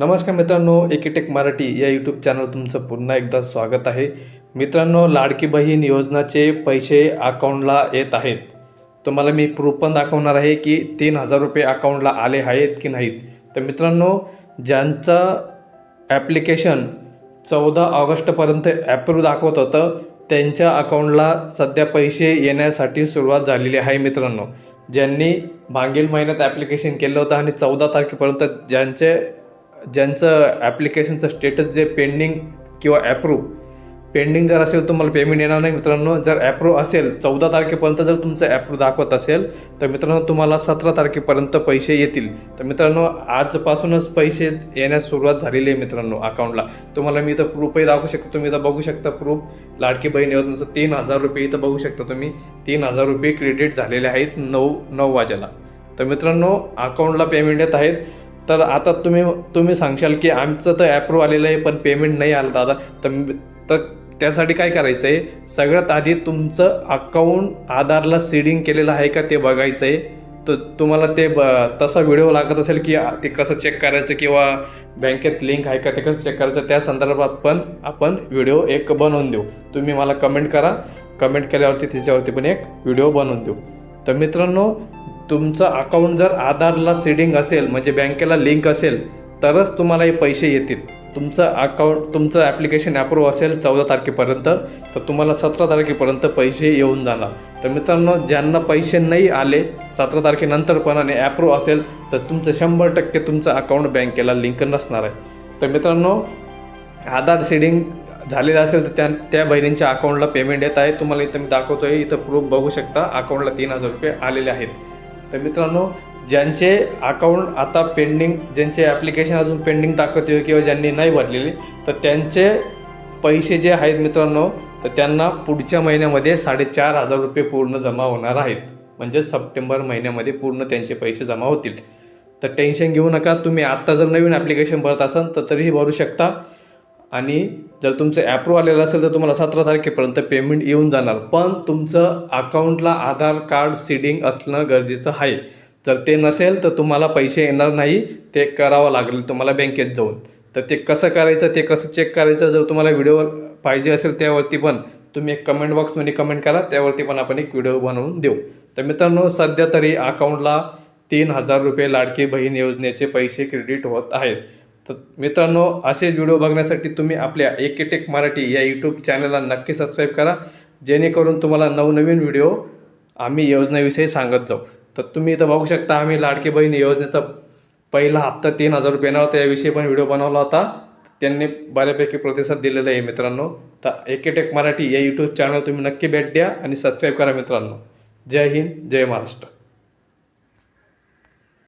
नमस्कार मित्रांनो एकीटेक मराठी या यूट्यूब चॅनल तुमचं पुन्हा एकदा स्वागत आहे. मित्रांनो लाडकी बहीण योजनाचे पैसे अकाउंटला येत आहेत. तुम्हाला मी प्रूफ पण दाखवणार आहे की तीन हजार रुपये अकाउंटला आले आहेत की नाहीत. तर मित्रांनो ज्यांचं ॲप्लिकेशन चौदा ऑगस्टपर्यंत ॲप्रूव्ह दाखवत होतं त्यांच्या अकाउंटला सध्या पैसे येण्यासाठी सुरुवात झालेली आहे मित्रांनो. ज्यांनी मागील महिन्यात ॲप्लिकेशन केलं होतं आणि चौदा तारखेपर्यंत ज्यांचे ज्यांचं ॲप्लिकेशनचं स्टेटस जे पेंडिंग किंवा ॲप्रूव्ह पेंडिंग जर असेल तुम्हाला पेमेंट येणार नाही मित्रांनो. जर ॲप्रूव्ह असेल चौदा तारखेपर्यंत जर तुमचं ॲप्रूव्ह दाखवत असेल तर मित्रांनो तुम्हाला सतरा तारखेपर्यंत पैसे येतील. तर मित्रांनो आजपासूनच पैसे येण्यास सुरुवात झालेली आहे मित्रांनो अकाउंटला तुम्हाला मी इथं प्रूफही दाखवू शकतो. तुम्ही इथं बघू शकता प्रूफ लाडकी बहीण तुमचं तीन हजार रुपये इथं बघू शकता तुम्ही. तीन हजार रुपये क्रेडिट झालेले आहेत नऊ नऊ वाजेला. तर मित्रांनो अकाउंटला पेमेंट येत आहेत. तर आता तुम्ही तुम्ही सांगशाल की आमचं तर ॲप्रूव्ह आलेलं आहे पण पेमेंट नाही आलं दादा. तर तर त्यासाठी काय करायचं आहे सगळ्यात आधी तुमचं अकाउंट आधारला सीडिंग केलेलं आहे का ते बघायचं आहे तर तुम्हाला ते ब तसा व्हिडिओ लागत असेल की ते कसं चेक करायचं किंवा बँकेत लिंक आहे का ते कसं चेक करायचं त्या संदर्भात पण आपण व्हिडिओ एक बनवून देऊ. तुम्ही मला कमेंट करा. कमेंट केल्यावरती त्याच्यावरती पण एक व्हिडिओ बनवून देऊ. तर मित्रांनो तुमचं अकाउंट जर आधारला सीडिंग असेल म्हणजे बँकेला लिंक असेल तरच तुम्हाला हे पैसे येतील. तुमचं अकाउंट तुमचं ॲप्लिकेशन अप्रूव्ह असेल चौदा तारखेपर्यंत तर तुम्हाला सतरा तारखेपर्यंत पैसे येऊन जाणार. तर मित्रांनो ज्यांना पैसे नाही आले सतरा तारखेनंतर पण आणि अप्रूव्ह असेल तर तुमचं शंभर टक्के तुमचं अकाउंट बँकेला लिंक नसणार आहे. तर मित्रांनो आधार सीडिंग झालेलं असेल तर त्या त्या बहिणींच्या अकाउंटला पेमेंट येत आहे. तुम्हाला इथं मी दाखवतो आहे इथं प्रूफ बघू शकता अकाउंटला तीन हजार रुपये आलेले आहेत. तर मित्रांनो ज्यांचे अकाउंट आता पेंडिंग ज्यांचे ॲप्लिकेशन अजून पेंडिंग दाखवते किंवा ज्यांनी नाही भरलेले तर त्यांचे पैसे जे आहेत मित्रांनो तर त्यांना पुढच्या महिन्यामध्ये साडेचार हजार रुपये पूर्ण जमा होणार आहेत. म्हणजे सप्टेंबर महिन्यामध्ये पूर्ण त्यांचे पैसे जमा होतील. तर टेन्शन घेऊ नका तुम्ही आत्ता जर नवीन ॲप्लिकेशन भरत असाल तर तरीही भरू शकता. आणि जर तुमचं ॲप्रूव्ह आलेलं असेल तर तुम्हाला सतरा तारखेपर्यंत पेमेंट येऊन जाणार. पण तुमचं अकाउंटला आधार कार्ड सीडिंग असणं गरजेचं आहे. जर ते नसेल तर तुम्हाला पैसे येणार नाही ते करावं लागेल तुम्हाला बँकेत जाऊन. तर ते कसं करायचं ते कसं चेक करायचं जर तुम्हाला व्हिडिओ पाहिजे असेल त्यावरती पण तुम्ही एक कमेंट बॉक्समध्ये कमेंट करा त्यावरती पण आपण एक व्हिडिओ बनवून देऊ. तर मित्रांनो सध्या तरी अकाउंटला तीन हजार रुपये लाडकी बहीण योजनेचे पैसे क्रेडिट होत आहेत. तर मित्रांनो असेच व्हिडिओ बघण्यासाठी तुम्ही आपल्या एकेटेक मराठी या यूट्यूब चॅनलला नक्की सबस्क्राईब करा. जेणेकरून तुम्हाला नवनवीन व्हिडिओ आम्ही योजनेविषयी सांगत जाऊ. तर तुम्ही इथं बघू शकता आम्ही लाडकी बहीण योजनेचा पहिला हप्ता तीन हजार रुपये होता. याविषयी पण व्हिडिओ बनवला होता. त्यांनी बऱ्यापैकी प्रतिसाद दिलेला आहे मित्रांनो. तर एकेटेक मराठी या यूट्यूब चॅनल तुम्ही नक्की भेट द्या आणि सबस्क्राईब करा मित्रांनो. जय हिंद जय महाराष्ट्र.